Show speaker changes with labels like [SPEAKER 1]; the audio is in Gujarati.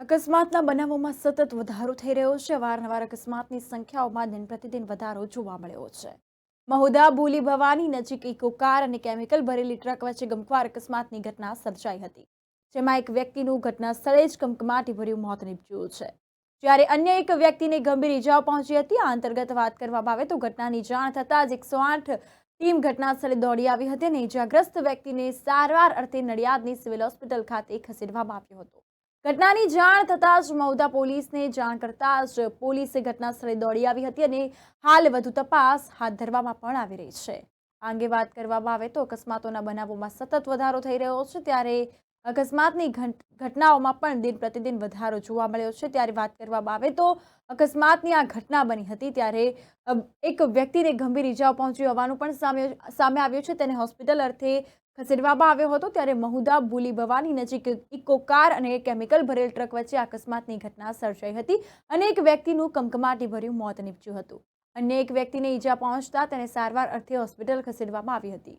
[SPEAKER 1] અકસ્માતના બનાવોમાં સતત વધારો થઈ રહ્યો છે. વારંવાર અકસ્માતની સંખ્યાઓમાં દિન પ્રતિદિન વધારો જોવા મળ્યો છે. મહુદા બોલી ભવાની નજીક ઇકો કાર અને કેમિકલ ભરેલી ટ્રક વચ્ચે ગમખ્વાર અકસ્માતની ઘટના સર્જાઈ હતી. જેમાં એક વ્યક્તિનું ઘટના સ્થળે જ કમકમાટીભર્યું મોત નીપજ્યું છે. જ્યારે અન્ય એક વ્યક્તિને ગંભીર ઇજાઓ પહોંચી હતી, આ અંતર્ગત વાત કરવામાં આવે તો ઘટનાની જાણ થતાં જ એકસો આઠ ટીમ ઘટના સ્થળે દોડી આવી હતી અને ઇજાગ્રસ્ત વ્યક્તિને સારવાર અર્થે નડિયાદની સિવિલ હોસ્પિટલ ખાતે ખસેડવામાં આવ્યો હતો. ઘટનાની જાણ થતાં જ મૌદા પોલીસને જાણ કરતાં જ પોલીસે ઘટના સ્થળે દોડી આવી હતી અને હાલ વધુ તપાસ હાથ ધરવામાં પણ આવી રહી છે. આ અંગે વાત કરવામાં આવે તો અકસ્માતોના બનાવોમાં સતત વધારો થઈ રહ્યો છે. ત્યારે અકસ્માતની ઘટનાઓમાં પણ દિન પ્રતિદિન વધારો જોવા મળ્યો છે. ત્યારે વાત કરવામાં આવે તો અકસ્માતની આ ઘટના બની હતી ત્યારે એક વ્યક્તિને ગંભીર ઈજાઓ પહોંચી હોવાનું પણ સામે સામે આવ્યું છે. તેને હોસ્પિટલ અર્થે ખસેડવામાં આવ્યો હતો ત્યારે મહુદા ભૂલી ભવાની નજીક ઇકો કાર અને કેમિકલ ભરેલ ટ્રક વચ્ચે અકસ્માતની ઘટના સર્જાઈ હતી અને એક વ્યક્તિનું કમકમાટી ભર્યું મોત નીપજ્યું હતું. અન્ય એક વ્યક્તિને ઈજા પહોંચતા તેને સારવાર અર્થે હોસ્પિટલ ખસેડવામાં આવી હતી.